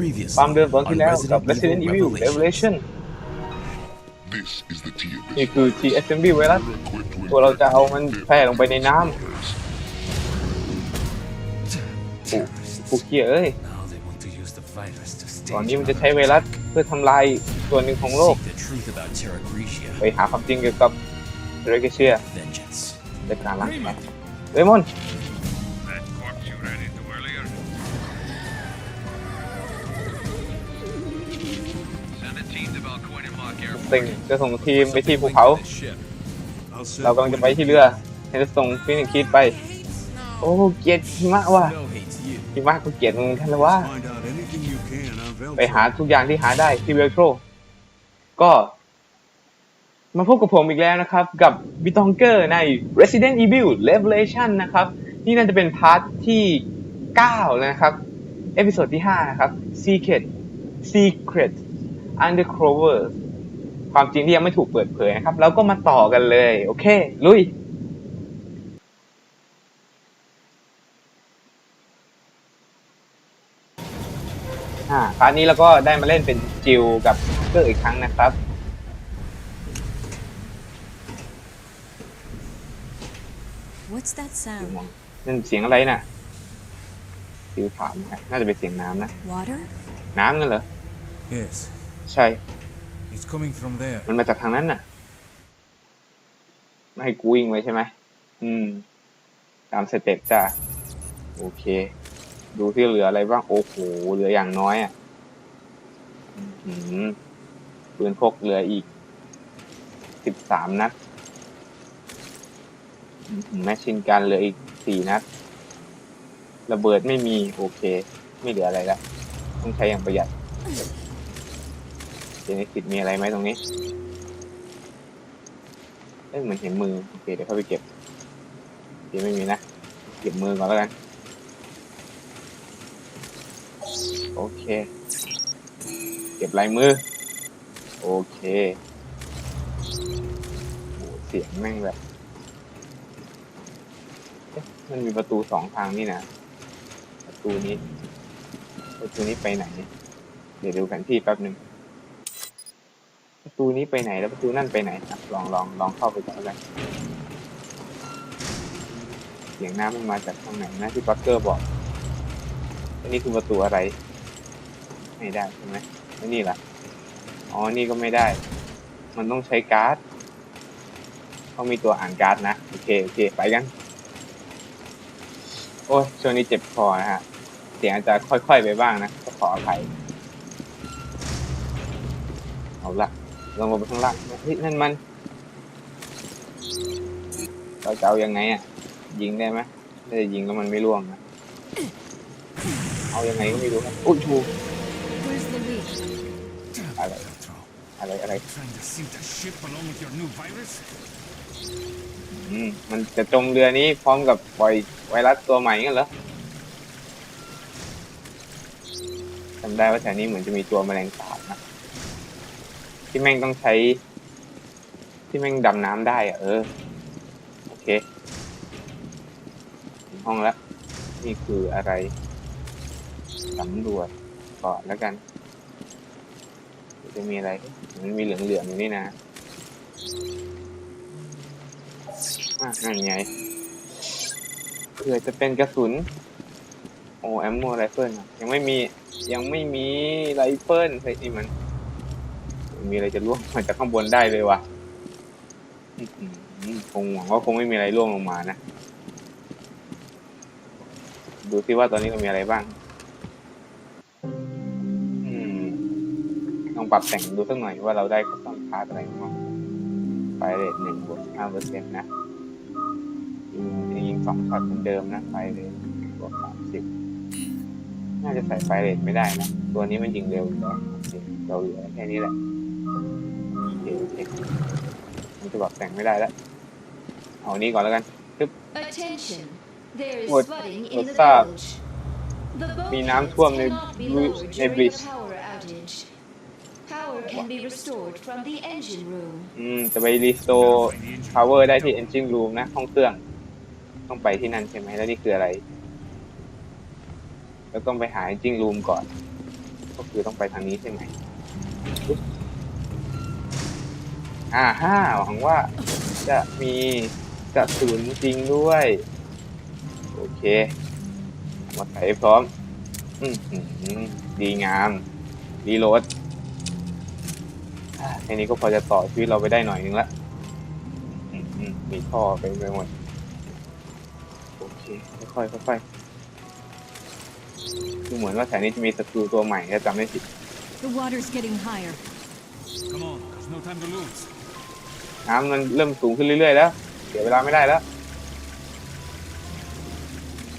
Previously ความเดิมตอนที่ on แล้วกับ Resident Resident Evil Evil Revelation This is the T นี่คือ TSMB ไวรัสตัวเราจะเอามันแพร่ลงไปในน้ำผู้เกียเอ้ย Now they want to use the virus to ตอน stage นี้มันจะใช้ไวรัสเพื่อทำลายส่วนหนึ่งของโลก seek the truth about Terra Grigia ไปหาความจริงเกี่ยวกับเรเกเชีย vengeance. ในการล้างแค้นเรมอน สิงจะส่งทีมไปที่ภูเขา เรากำลังจะไปที่เรือให้จะส่งฟินิกคิดไป โอ้เกลียดหิมะว่ะ No hates you. หิมะก็เกลียดมึงเหมือนกันเลยว่า ไปหาทุกอย่างที่หาได้ที่เวลโทรก็มาพบกับผมอีกแล้วนะครับ กับบิตองเกอร์ใน Resident Evil Revelation นะครับ นี่น่าจะเป็นพาร์ทที่9แล้วนะครับ เอพิโซดที่ 5 นะครับ Secret Secret Undercover ความจริงที่ยังไม่ถูกเปิดเผยนะครับ แล้วก็มาต่อกันเลย โอเค ลุยอ่าพาร์ทนี้เราก็ได้มาเล่นเป็นจิวกับเกอร์อีกครั้งนะครับ What's that sound? นั่นเสียงอะไรน่ะจิวถามนะน่าจะเป็นเสียงน้ำนะ Water? น้ำนั่นเหรอ Yes, ใช่ it's coming from there. มันมาจากทางนั้นน่ะไม่ให้กูวิ่งไว้ใช่ไหมอืม ตามสเต็ปจ้าโอเค ดูที่เหลืออะไรบ้าง โอ้โห เหลืออย่างน้อยอะอืมปืนพกเหลืออีกสิบสามนัดแมชชินกันเหลืออีกสี่นัด ระเบิดไม่มี โอเค ไม่เหลืออะไรแล้ว ต้องใช้อย่างประหยัด เนิสิตมีอะไรไหมตรงนี้ เอ้ยเหมือนเห็นมือ โอเค เดี๋ยวเข้าไปเก็บเดี๋ยวไม่มีนะ เก็บมือก่อนแล้วกัน โอเค เก็บลายมือ โอเคโอ้เสียงแม่งแบบมันมีประตูสองทางนี่นะ ประตูนี้ ประตูนี้ไปไหน เดี๋ยวดูแผนที่แป๊บหนึ่ง ประตูนี้ไปไหนแล้วประตูนั่นไปไหนครับ ลองลองลองเข้าไปก่อนแล้วกันเสียงน้ำมันมาจากทางไหนนะที่ปักเกอร์บอกอันนี้คือประตูอะไร ไม่ได้ใช่ไหมไม่นี่ล่ะอ๋อนี่ก็ไม่ได้ มันต้องใช้การ์ดเขามีตัวอ่านการ์ดนะโอเคโอเคไปกัน โอ้ยช่วงนี้เจ็บคอนะฮะเสียงอาจจะค่อยๆไปบ้างนะขออภัยเอาละ ลงมาไปข้างล่างเฮ้ยนั่นมัน เราจะเอายังไงอะ ยิงได้ไหมไม่ได้ยิงแล้วมันไม่ร่วงนะเอายังไงก็ไม่รู้ครับอุ้ยชู Where's the leak? อะไร อะไรอะไร Trying to sink the ship along with your new virus? อืมมันจะจมเรือนี้พร้อมกับปล่อยไวรัสตัวใหม่งั้นเหรอจำได้ว่าแถวนี้เหมือนจะมีตัวแมลงสาบ ที่แม่งต้องใช้ ที่แม่งดำน้ำได้อะเออ โอเค ห้องแล้วนี่คืออะไรสำรวจก่อนแล้วกัน จะมีอะไร มันมีเหลืองๆอยู่นี่นะอะนั่นไงเผื่อจะเป็นกระสุน โอ้แอมโมไรเฟิลยังไม่มี ยังไม่มีไรเฟิลเฮ้ยนี่มัน มีอะไรจะล่วงมาจากข้างบนได้เลยวะคงหวังว่าคงไม่มีอะไรล่วงลงมานะ ดูซิว่าตอนนี้มันมีอะไรบ้างอืมลองปรับแต่งดูสักหน่อยว่าเราได้คัสตอมพาร์ทอะไรบ้างไฟเรทหนึ่งบวกห้าเปอร์เซ็นต์นะยิงยิงสองช็อตเหมือนเดิมนะไฟเรทบวกสามสิบน่าจะใส่ไฟเรทไม่ได้นะ ตัวนี้มันยิงเร็วอยู่แล้วเคเราเหลือแค่นี้แหละ มันจะบอกแต่งไม่ได้แล้วเอาอันนี้ก่อนแล้วกัน Attention. There is What- flooding in what's the up? village. The boat มีน้ำท่วมใน cannot be ใน lowered during บริด the power outage. Power can be restored from the engine room. อืม จะไปรีสโตร์ power ได้ที่ engine room นะ ห้องเครื่อง ต้องไปที่นั่นใช่ไหมแล้วนี่คืออะไร แล้วต้องไปหา engine room ก่อนโอคือต้องไปทางนี้ใช่ไหมปึ๊บ อ่าห้าหวังว่าจะมีกระสุนจริงด้วย โอเคหมดใส่ให้พร้อม อืมหือดีงามรีโหลดอ่าแค่นี้ก็พอจะต่อชีวิตเราไปได้หน่อยนึงละอืมอืมมีท่อไปไปหมด โอเค ค่อยๆค่อยๆดูเหมือนว่าแถวนี้จะมีศัตรูตัวใหม่ถ้าจำไม่ผิด The water's getting higher. Come on, there's no time to lose. น้ำมันเริ่มสูงขึ้นเรื่อยๆแล้ว เสียเวลาไม่ได้แล้ว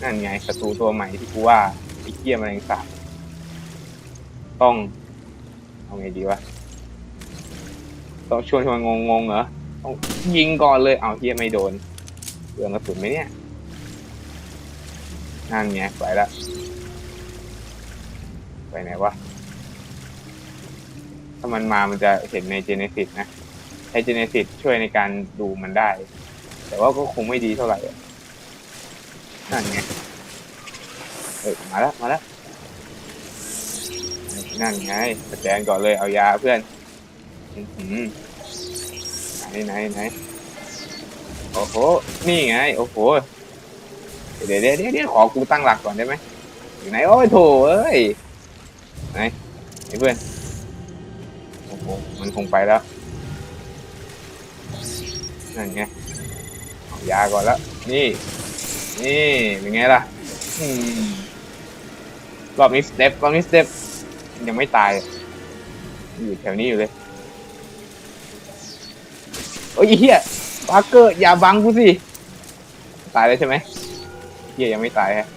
นั่นไงศัตรูตัวใหม่ที่กูว่าไอ้เกี้ยแมลงสาบต้องเอาไงดีวะต้องชวนชวนงงงๆเหรอต้องยิงก่อนเลยเอาเฮียไม่โดนเรืองกระสุนไหมเนี่ยนั่นไงไปละไปไหนวะถ้ามันมามันจะเห็นในเจเนซิสนะ ใช้เจเนซิสช่วยในการดูมันได้ แต่ว่าก็คงไม่ดีเท่าไหร่อะนั่นไงเออมาแล้วมาแล้วนั่นไงสแกนก่อนเลยเอายาเพื่อนอื้อหือไหนไหนไหนโอ้โห นี่ไง โอ้โหเดี๋ยวเดี๋ยวเดี๋ยวเดี๋ยวขอกูตั้งหลักก่อนได้ไหมอยู่ไหน โอ้ยโถเอ้ย ไหนไอ้เพื่อน โอ้โห มันคงไปแล้ว นั่นไงเอายาก่อนแล้ว นี่ นี่เป็นไงล่ะอืมรอบนี้สเต็ปรอบนี้สเต็ปยังไม่ตาย อยู่แถวนี้อยู่เลย โอ้ยเฮียปาร์เกอร์ อย่าบังกูสิ ตายแล้วใช่ไหมเฮียยังไม่ตายฮะ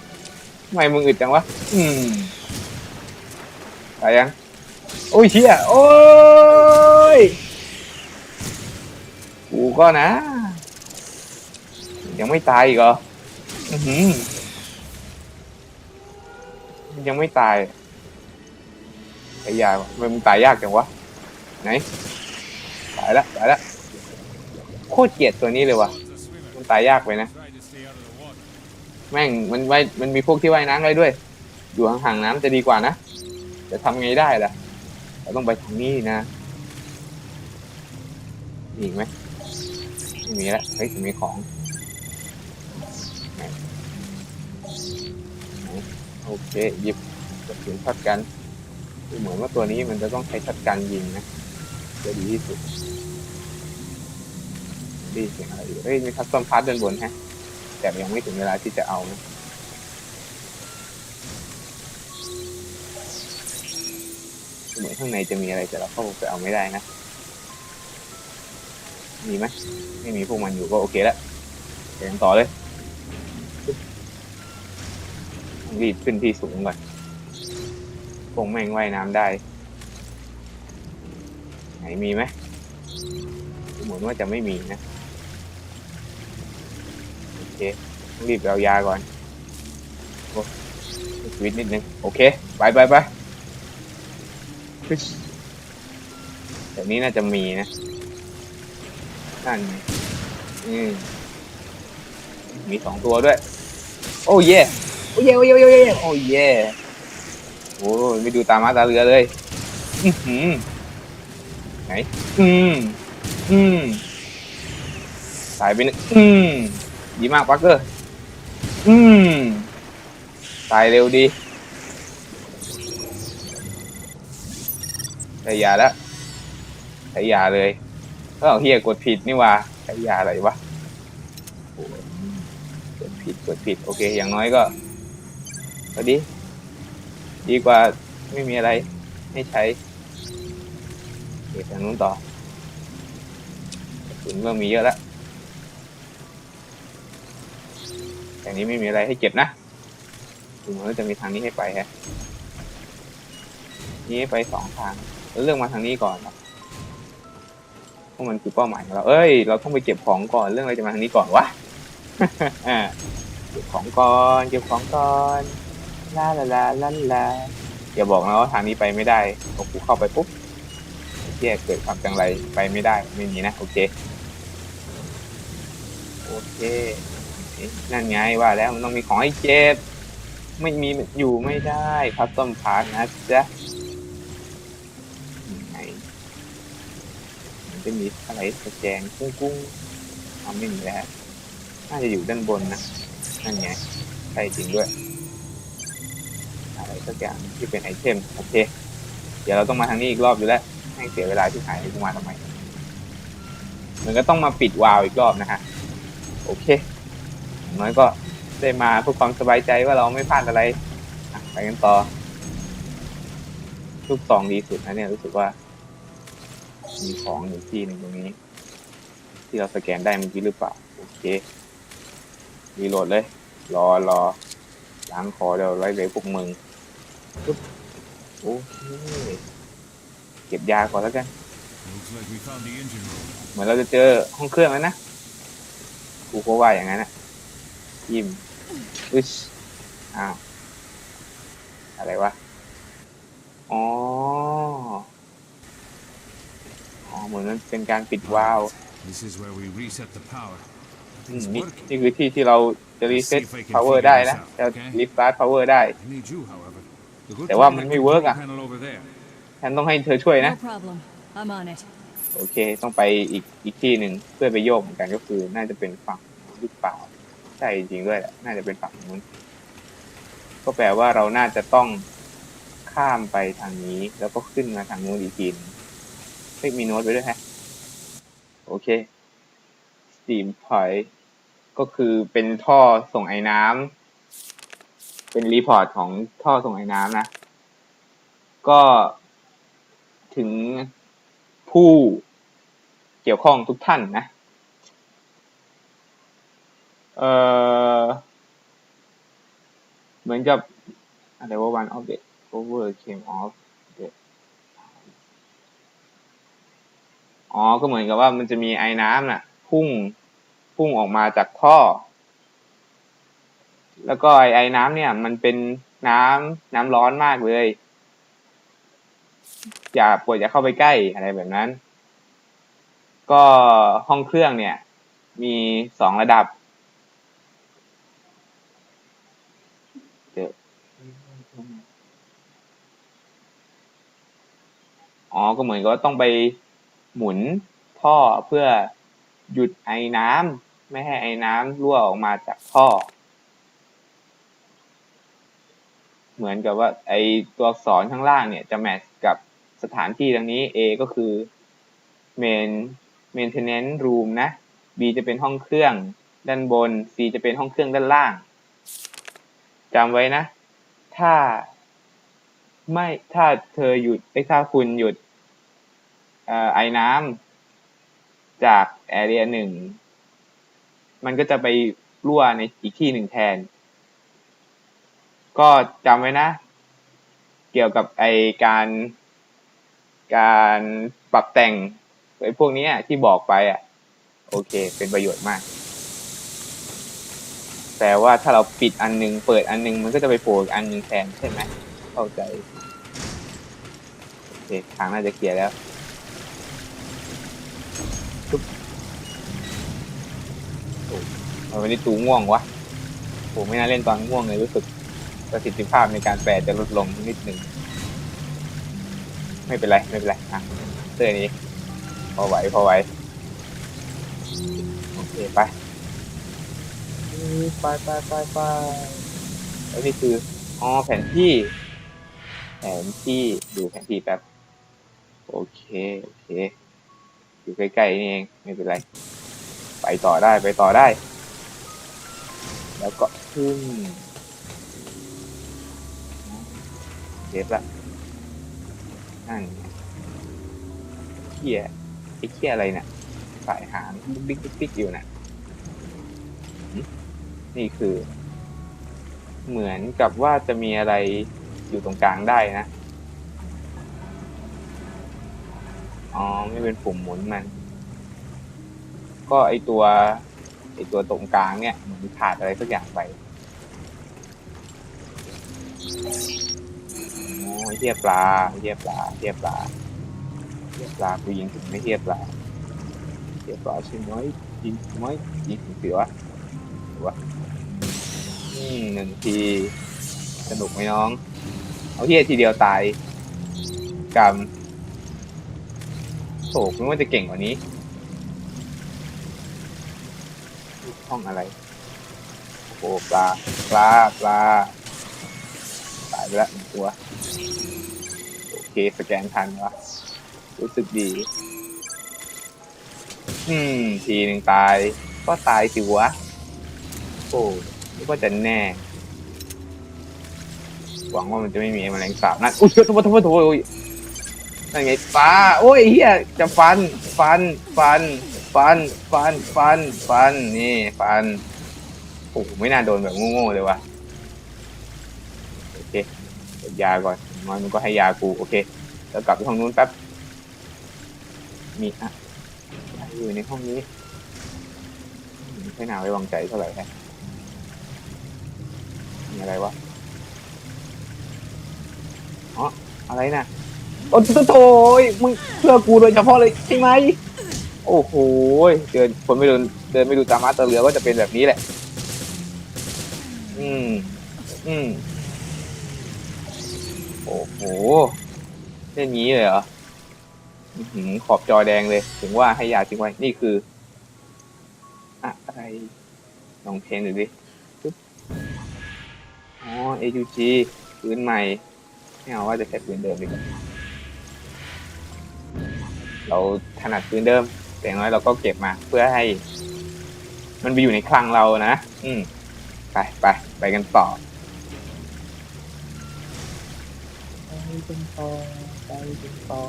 ทำไมมึงอึดจังวะ อืม ตายยัง โอ้ยเฮียโอ้ย กูก็นะ ยังไม่ตายอีกเหรออือหือยังไม่ตายไอ้ยามันมึงตายยากจังวะ ไหน ตายละตายละโคตรเกลียดตัวนี้เลยวะมันตายยากไปนะ แม่งมันไว้มันมีพวกที่ว่ายน้ำได้ด้วย อยู่ห่างๆน้ำจะดีกว่านะ จะทำไงได้ล่ะเราต้องไปทางนี้นะมีไหม มีแล้วเฮ้ยจะมีของโอเคหยิบกระสุนช็อตกันดูเหมือนว่าตัวนี้มันจะต้องใช้ช็อตกันยิงนะจะดีที่สุดดีเสียงอะไรอยู่เฮ้ยมีคัสตอมพาร์ทเดินบนฮะ แต่ยังไม่ถึงเวลาที่จะเอานะเหมือนข้างในจะมีอะไรแต่เราเข้าไปเอาไม่ได้นะ มีไหมไม่มีพวกมันอยู่ก็โอเคแล้วเดินต่อเลยต้องรีบขึ้นที่สูงก่อนคงแม่งว่ายน้ำได้ ไหนมีไหมเหมือนว่าจะไม่มีนะ โอเคต้องรีบเอายาก่อนชีวิตนิดนึง โอเค ไปไปไปแต่นี้น่าจะมีนะ นั่นไงอืมมีสองตัวด้วย โอ้เย่โอ้เย่โอ้เย่โอ้เย่โอ้เย่โอ้ยไม่ดูตามาตาเรือเลย อือหือไหน อืม อืมตายไปหนึ่งอืม ดีมากปักเกอร์ อืม ตายเร็วดีใช้ยาแล้วใช้ยาเลย ก็เฮียกดผิดนี่ว่าใช้ยาอะไรวะกดผิดกดผิด โอเค อย่างน้อยก็ก็ดี ดีกว่าไม่มีอะไรให้ใช้เก็บทางนู้นต่อกระสุนเริ่มมีเยอะแล้วแต่นี้ไม่มีอะไรให้เก็บนะดูเหมือนจะมีทางนี้ให้ไปฮะ นี้ให้ไปสองทาง เราเลือกมาทางนี้ก่อนครับ เพราะมันคือเป้าหมายของเราเอ้ย เราต้องไปเก็บของก่อนเรื่องอะไรจะมาทางนี้ก่อนวะเก็บของก่อนเก็บของก่อนลาลาลาลาลาอย่าบอกนะว่าทางนี้ไปไม่ได้พอกูเข้าไปปุ๊บแยกเกิดความจังไรไปไม่ได้ไม่มีนะโอเคโอเคนั่นไงว่าแล้วมันต้องมีของให้เจ็บ ไม่มีอยู่ไม่ได้คัสตอมพาร์นะจ๊ะ จะมีอะไรสแกนกุ้งกุ้งเอาไม่มีแล้วฮะน่าจะอยู่ด้านบนนะนั่นไงใช่จริงด้วย อะไรสักอย่างที่เป็นไอเทมโอเค เดี๋ยวเราต้องมาทางนี้อีกรอบอยู่แล้วให้เสียเวลาที่หายกูมาทำไมมันก็ต้องมาปิดวาล์วอีกรอบนะฮะโอเคอย่างน้อยก็ได้มาเพื่อความสบายใจว่าเราไม่พลาดอะไระไปกันต่อลูกซองดีสุดนะเนี่ยรู้สึกว่า มีของอยู่ที่หนึ่งตรงนี้ ที่เราสแกนได้เมื่อกี้หรือเปล่า โอเครีโหลดเลย รอรอล้างคอเดี๋ยวไล่เลยพวกมึงปึ๊บโอเคเก็บยาก่อนแล้วกัน เหมือนเราจะเจอห้องเครื่องแล้วนะกูก็ว่าอย่างนั้นนะยิมอึชอ้าวอะไรวะ อ๋อ อ๋อเหมือนมันเป็นการปิดวาล์ว This is where we reset the power. อืม It's นี่ working. นี่คือที่ที่เราจะรีเซ็ต power ได้นะจะรีสตาร์ท power ได้ I need you, however. The good แต่ว่า thing มัน that ไม่ control เวิร์กอะ panel over there. ฉันต้องให้เธอช่วยนะ No problem. I'm on it. โอเค ต้องไปอีกอีกที่หนึ่งเพื่อไปโยกเหมือนกันก็คือ น่าจะเป็นฝั่งหรือเปล่าใช่จริงด้วยแหละน่าจะเป็นฝั่งนู้น ก็แปลว่าเราน่าจะต้องข้ามไปทางนี้ แล้วก็ขึ้นมาทางนู้นอีกทีหนึงเฮ้ยมีโน้ตไว้ด้วยฮะ โอเค steam point ก็คือเป็นท่อส่งไอ้น้ำเป็นรีพอร์ตของท่อส่งไอ้น้ำนะ ก็ถึงผู้เกี่ยวข้องทุกท่านนะ เออเหมือนกับอะไรว่า one of the over came off อ๋อ ก็เหมือนกับว่ามันจะมีไอ้น้ำน่ะ พุ่ง พุ่งออกมาจากท่อ แล้วก็ไอ้ไอ้น้ำเนี่ย มันเป็นน้ำน้ำร้อนมากเลย อย่าปวดอย่าเข้าไปใกล้อะไรแบบนั้น ก็ห้องเครื่องเนี่ย มีสองระดับอ๋อ ก็เหมือนกับว่าต้องไป หมุนท่อเพื่อหยุดไอ้น้ำไม่ให้ไอ้น้ำรั่วออกมาจากท่อ เหมือนกับว่าไอตัวอักษรข้างล่างเนี่ยจะแมทกับสถานที่ดังนี้ A ก็คือ main maintenance room นะ B จะเป็นห้องเครื่องด้านบน C จะเป็นห้องเครื่องด้านล่างจำไว้นะ ถ้า ไม่ถ้าเธอหยุดไอ้ถ้าคุณหยุด ไอ้น้ำจากแอเรียหนึ่งมันก็จะไปรั่วในอีกที่หนึ่งแทน ก็จำไว้นะ เกี่ยวกับไอการการปรับแต่งไอพวกนี้ที่บอกไปอะ โอเค เป็นประโยชน์มาก แต่ว่าถ้าเราปิดอันหนึง เปิดอันหนึง มันก็จะไปโผล่อันหนึงแทนใช่ไหมเข้าใจ โอเค ทางน่าจะเคลียร์แล้วปึ๊บโอ้ทำไม วันนี้ตูง่วงวะผมไม่น่าเล่นตอนง่วงเลยรู้สึกประสิทธิภาพในการแปลจะลดลงนิดหนึ่ง ไม่เป็นไร ไม่เป็นไร อะเสื้อนี้ พอไหว พอไหว โอเค ไป ไปไปไปไปแล้วนี่คือ อ๋อ แผนที่ แผนที่ ดูแผนที่แป๊บ โอเค โอเค อยู่ใกล้ๆนี่เอง ไม่เป็นไร ไปต่อได้ ไปต่อได้ แล้วก็ขึ้นเซฟละนั่นเขี้ยไอ้เขี้ยอะไรเนี่ยสายหางบิ๊กบิ๊กบิ๊กอยู่น่ะนี่คือ เหมือนกับว่าจะมีอะไรอยู่ตรงกลางได้นะ อ๋อ ไม่เป็นปุ่มหมุนมัน ก็ไอตัว ไอตัวตรงกลางเนี่ยเหมือนขาดอะไรสักอย่างไปโอ้ยเทียบปลาเทียบปลาเทียบปลาเทียบปลากูยิงถึงไม่เทียบปลาเทียบปลาใช่ไหมยิงไหมยิงถึงเสือวะหรือวะอืมหนึ่งทีสนุกไหมน้อง เอาเทียทีเดียวตายกรรมถนึกว่าจะเก่งกว่านี้ ห้องอะไร โอ้ปลาปลาปลาตายไปแล้วหนึ่งตัว โอเค สแกนทันวะรู้สึกดี อืม ทีหนึ่งตาย ก็ตายสิวะ โอ้นึกว่าจะแน่ หวังว่ามันจะไม่มีแมลงสาบนั่นอุ้ยโทษโทษโทษโทษโอ้ยนั่นไงปลาโอ้ยเฮียจะฟัน ฟัน ฟัน ฟัน ฟัน ฟัน ฟัน นี่ ฟัน โอ้โหไม่น่าโดนแบบโง่ๆเลยวะโอเคเก็บยาก่อนนอยมันก็ให้ยากู โอเค แล้วกลับไปห้องนู้นแป๊บ มีอะอะอยู่ในห้องนี้ ไม่ค่อยน่าไว้วางใจเท่าไหร่แฮะมีอะไรวะ อ๋อ อะไรนะโอ้โถยมึงเพื่อกูโดยเฉพาะเลยใช่ไหม โอ้โหเดินคนไม่เดินเดินไม่ดูตามมาตาเรือก็จะเป็นแบบนี้แหละ อืม อืม โอ้โหเล่นงี้เลยเหรอหือขอบจอแดงเลย ถึงว่าให้ยาทิ้งไว้ นี่คือ อะไรลองเพนดูดิปึ๊บอ๋อ AUG ปืนใหม่ ไม่เอาว่าจะใช้ปืนเดิมดีกว่าเราถนัดปืนเดิม แต่อย่างน้อยเราก็เก็บมา เพื่อให้ มันไปอยู่ในคลังเรานะ อืม ไปไปไปกันต่อไปกันต่อไปกันต่อ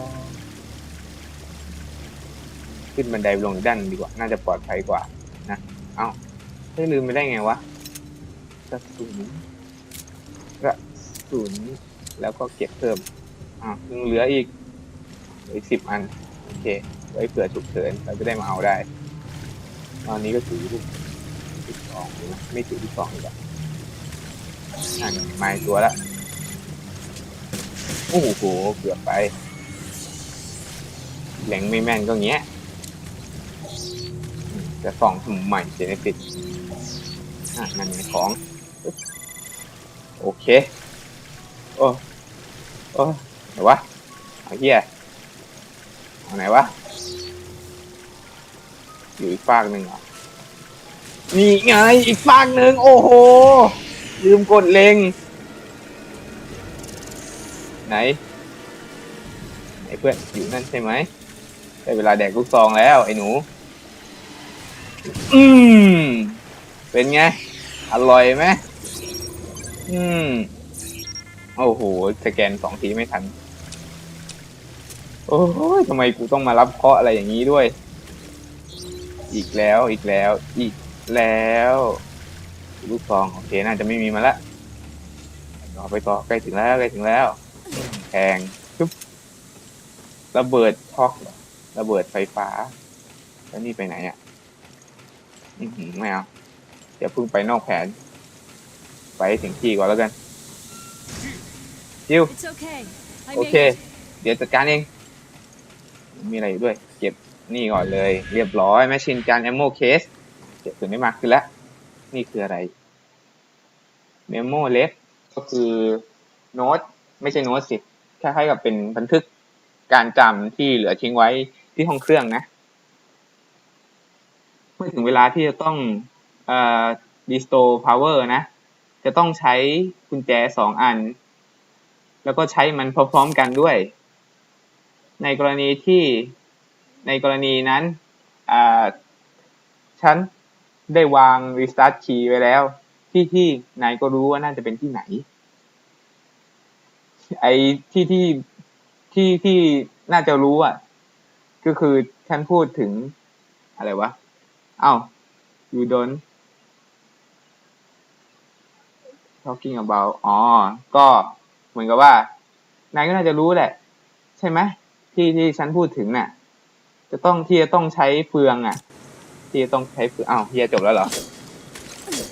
ขึ้นบันไดลงด้านดีกว่า น่าจะปลอดภัยกว่า นะเอ้าได้ลืมไปได้ไงวะกระสุนกระสุนแล้วก็เก็บเพิ่มอะยังเหลืออีกเหลืออีกสิบอัน โอเค ไว้เผื่อฉุกเฉินเราจะได้มาเอาได้ ตอนนี้ก็ถือลูกที่สองนะไม่ถือที่สองอีกแล้วนั่นมาตัวละโอ้โหเกือบไปแหลงไม่แม่นก็เงี้ยจะส่องทำใหม่เจเนติกอะนั่นไงของ โอเค โอ้ โอ้ไหนวะเอาเฮียเอาไหนวะ อยู่อีกฟากหนึ่งเหรอนี่ไงอีกฟากหนึ่งโอ้โห ลืมกดเล็ง ไหน ไหนเพื่อนอยู่นั่นใช่ไหมได้เวลาแดกลูกซองแล้วไอ้หนู อืม เป็นไง อร่อยไหมอืม โอ้โห สแกนสองทีไม่ทัน โอ้ยทำไมกูต้องมารับเคาะอะไรอย่างนี้ด้วย อีกแล้วอีกแล้ว อีกแล้วลูกซองโอเคน่าจะไม่มีมาละต่อไปต่อใกล้ถึงแล้วใกล้ถึงแล้วแทงจุ๊บระเบิดช็อกเหรอระเบิดไฟฟ้า แล้วนี่ไปไหนอะอือหือไม่เอาเดี๋ยวเพิ่งไปนอกแผน ไปให้ถึงที่ก่อนแล้วกันจิว It's okay. I โอ made เค it. เดี๋ยวจัดการเอง มีอะไรอยู่ด้วย เก็บ นี่ก่อนเลย เรียบร้อยแมชชีนการเอมโมเคสเก็บถึงได้มากขึ้นแล้ว นี่คืออะไรเมมโมเล็กก็คือโน้ตไม่ใช่โน้ตสิคล้ายๆกับเป็นบันทึกการจำที่เหลือทิ้งไว้ที่ห้องเครื่องนะเมื่อถึงเวลาที่จะต้องเอ่อ restore power นะ จะต้องใช้กุญแจสองอัน แล้วก็ใช้มันพร้อมๆกันด้วย ในกรณีที่ ในกรณีนั้นฉันได้วาง restart key ไว้แล้ว ที่ที่นายก็รู้ว่าน่าจะเป็นที่ไหน ไอ้ที่ที่ที่ที่น่าจะรู้อะ ก็คือฉันพูดถึงอะไรวะ เอ้า you don't talking about อ๋อ ก็เหมือนกับว่า นายก็น่าจะรู้แหละ ใช่ไหมที่ที่ฉันพูดถึงน่ะ จะต้องที่จะต้องใช้เฟืองอะ ที่จะต้องใช้เฟืองอ้าวเฮียจบแล้วเหรอ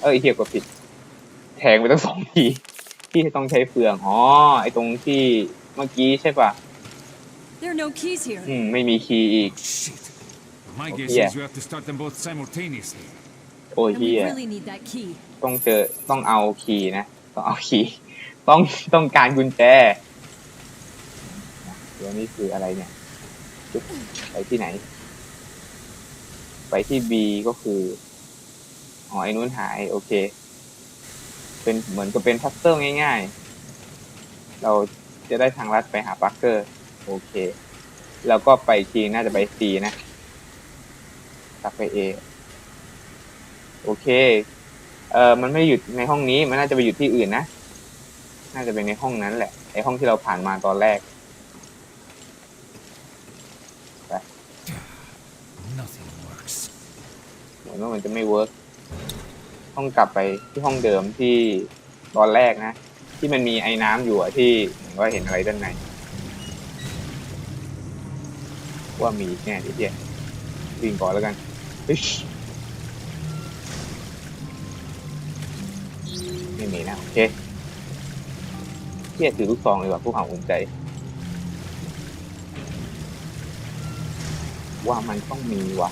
เออเฮียกดผิด แทงไปตั้งสองทีที่จะต้องใช้เฟืองอ๋อไอตรงที่เมื่อกี้ใช่ปะ There are no keys here. อืมไม่มีคีย์อีก Shit. My Oh, guess yeah. is we have to start them both simultaneously. โอ้ย And เฮี we ย really need that key. ต้องเจอต้องเอาคีย์นะ ต้องเอาคีย์ต้องต้องการกุญแจตัวนี้คืออะไรเนี่ยจุ๊บ ไปที่ไหน ไปที่ B ก็คืออ๋อไอ้นู้นหาย โอเค เป็นเหมือนกับเป็นพัซเซิลง่าย ๆ เราจะได้ทางลัดไปหาปักเกอร์ โอเค แล้วก็ไปทีน่าจะไป C นะกลับไป A โอเค เออมันไม่หยุดในห้องนี้ มันน่าจะไปหยุดที่อื่นนะ น่าจะเป็นในห้องนั้นแหละ ไอห้องที่เราผ่านมาตอนแรก Nothing works. เห มือนว่ามันจะไม่เวิร์กต้องกลับไปที่ห้องเดิมที่ตอนแรกนะ ที่มันมีไอ้น้ำอยู่อะที่เหมือนว่าเห็นอะไรด้านใน ว่ามีแน่ทีเดียววิ่งก่อนแล้วกันเฮ้ยไม่มีนะโอเคเที่ยถือลูกซองเลยว่ะผู้หาอุ่นใจ ว่ามันต้องมีว่ะ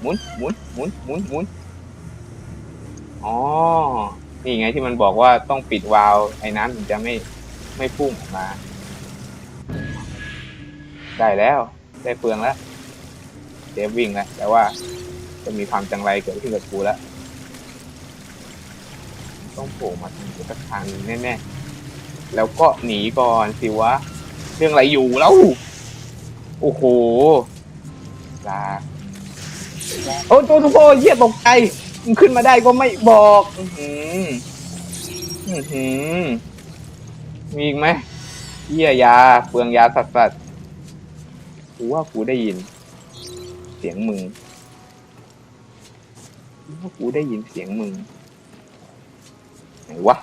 หมุนหมุนหมุนหมุนหมุนอ๋อ นี่ไงที่มันบอกว่าต้องปิดวาล์วไอ้น้ำถึงจะไม่ไม่พุ่งออกมา ได้แล้ว ได้เปลืองแล้วเดฟวิ่งแล้วแต่ว่าจะมีความจังไรเกิดขึ้นกับกูแล้ว ต้องโผล่มาทางกูสักทางหนึงแน่ๆ แล้วก็หนีก่อนสิวะ เรื่องอะไรอยู่แล้ว โอ้โหลา โอ้โจทุกโพเยี่ยตกใจมึงขึ้นมาได้ก็ไม่บอกอือหืออือหือมีอีกไหมเยี่ยยาเปลืองยาสัสสัสกูว่ากูได้ยิน เสียงมึงกูว่ากูได้ยินเสียงมึงไหนวะ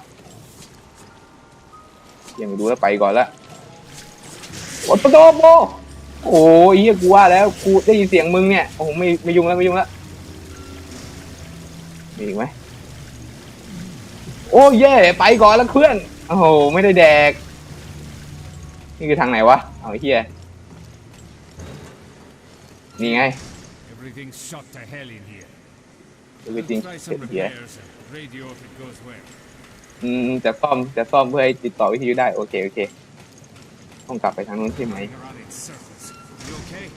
ยังไม่ดูแล้วไปก่อนละโอ้โตโบ โอ้ยเฮียกูว่าแล้วกูได้ยินเสียงมึงเนี่ยโอ้โหไม่ไม่ยุ่งแล้วไม่ยุ่งแล้วมีอีกไหมโอ้เย่ไปก่อนแล้วเพื่อนโอ้โหไม่ได้แดก นี่คือทางไหนวะเอาไอ้เฮียนี่ไง Everything's shot to hell in here. จะไปจริง Try เสร็ some จเฮีย repairs and radio if it goes well. อืมจะซ่อมจะซ่อมเพื่อให้ติดต่อวิทยุได้โอเคโอเค ต้องกลับไปทางนู้นใช่ไหม Running around in circles. You okay?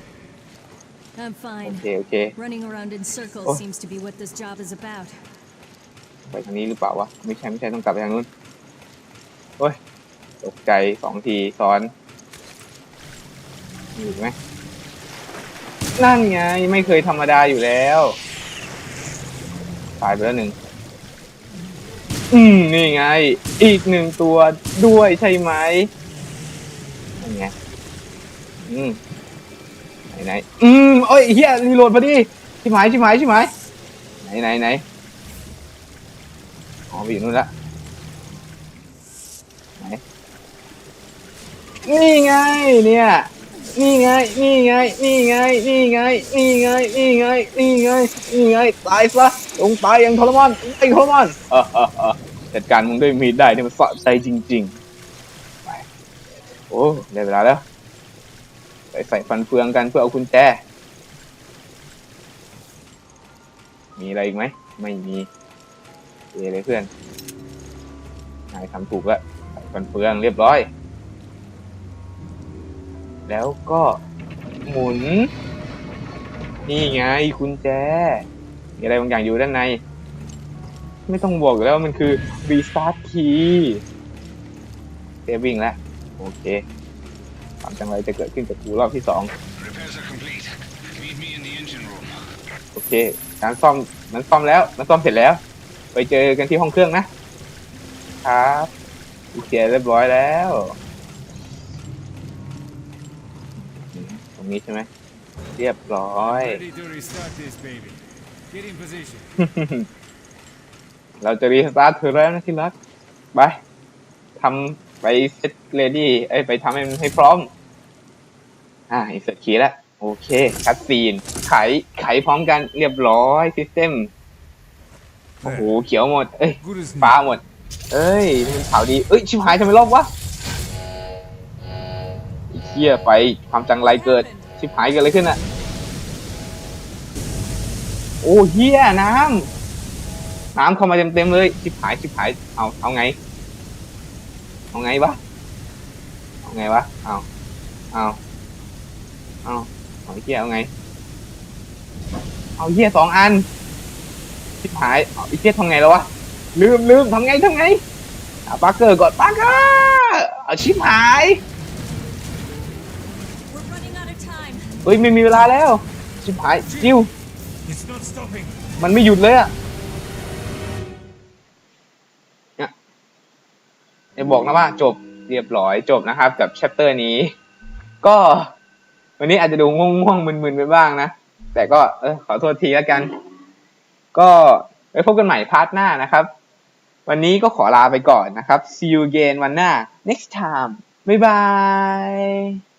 I'm โอ fine. เค โอเค Running around in circles Oh. seems to be what this job is about. ไปทางนี้หรือเปล่าวะ ไม่ใช่ ไม่ใช่ ต้องกลับไปทางนู้นโอ้ย ตกใจสองทีซ้อนมีอีกไหม นั่นไง ไม่เคยธรรมดาอยู่แล้ว ตายไปแล้วหนึ่ง อืม นี่ไง อีกหนึ่งตัวด้วยใช่ไหมนั่นไง อืม ไหนไหนอืมเอ้ยเฮียรีโหลดพอดีชิบหายชิบหายชิบหายไหนไหนไหนอ๋อไปอยู่นู่นละไหนนี่ไงเนี่ยนี่ไงนี่ไงนี่ไงนี่ไงนี่ไงนี่ไงนี่ไงนี่ไงตายซะลงตายอย่างทรมานไอ้ทรมานเจัดการมึงด้วยมีดได้เนี่ยมันสะใจจริงๆไปโอ้ได้เวลาแล้ว ไปใส่ฟันเฟืองกันเพื่อเอากุญแจ มีอะไรอีกไหม ไม่มีเอเลยเพื่อน นายทำถูกแล้วใส่ฟันเฟืองเรียบร้อย แล้วก็หมุน นี่ไงกุญแจ มีอะไรบางอย่างอยู่ด้านใน ไม่ต้องบอกอยู่แล้วว่ามันคือ restart key เซฟวิ่งแล้วโอเค ความจังไรจะเกิดขึ้นกับกูรอบที่สอง Repairs are complete. Meet me in the engine room. โอเคการซ่อมมันซ่อมแล้วมันซ่อมเสร็จแล้ว ไปเจอกันที่ห้องเครื่องนะ ครับกูเคลียร์เรียบร้อยแล้ว ตรงนี้ใช่ไหมเรียบร้อย Ready to restart this baby. Get in position. เราจะรีสตาร์ทเธอแล้วนะที่รัก ไปทำ ไปเซตเรดี้ไอ้ยไปทำให้มันให้พร้อม อ่าอินเสร็จคีย์แล้วโอเคคัดซีน ไขไขพร้อมกันเรียบร้อยซิสเต็มโอ้โหเขียวหมด เอ้ย Good as ฟ้า new. หมด เอ้ยนี่มันขาวดี เอ้ย ชิบหายทำไมรอบวะไอ้เหี้ยไปความจังไรเกิด ชิบหายเกิดอะไรขึ้นอะโอ้เหี้ยน้ำน้ำเข้ามาเต็มๆเลย ชิบหายชิบหายเอาเอาไง เอาไงวะ เอาไงวะ เอาเอาเอาเอาไอ้เหี้ยเอาไง เอาเหี้ยสองอันชิบหายเอาไอ้เหี้ยทำไงแล้ววะ ลืมลืมทำไงทำไงเอาปาร์เกอร์ก่อนปาร์เกอร์เอาชิบหาย We're running out of time. เฮ้ยไม่มีเวลาแล้ว ชิบหายจิ้ว It's not stopping. มันไม่หยุดเลยอะ บอกนะว่าจบเรียบร้อยจบนะครับ กับแชปเตอร์นี้ ก็ วันนี้อาจจะดูง่วงๆมึนๆไปบ้างนะ แต่ก็เออขอโทษทีแล้วกัน ก็ไว้พบกันใหม่พาร์ทหน้านะครับ วันนี้ก็ขอลาไปก่อนนะครับ see you again วันหน้า next time บ๊ายบาย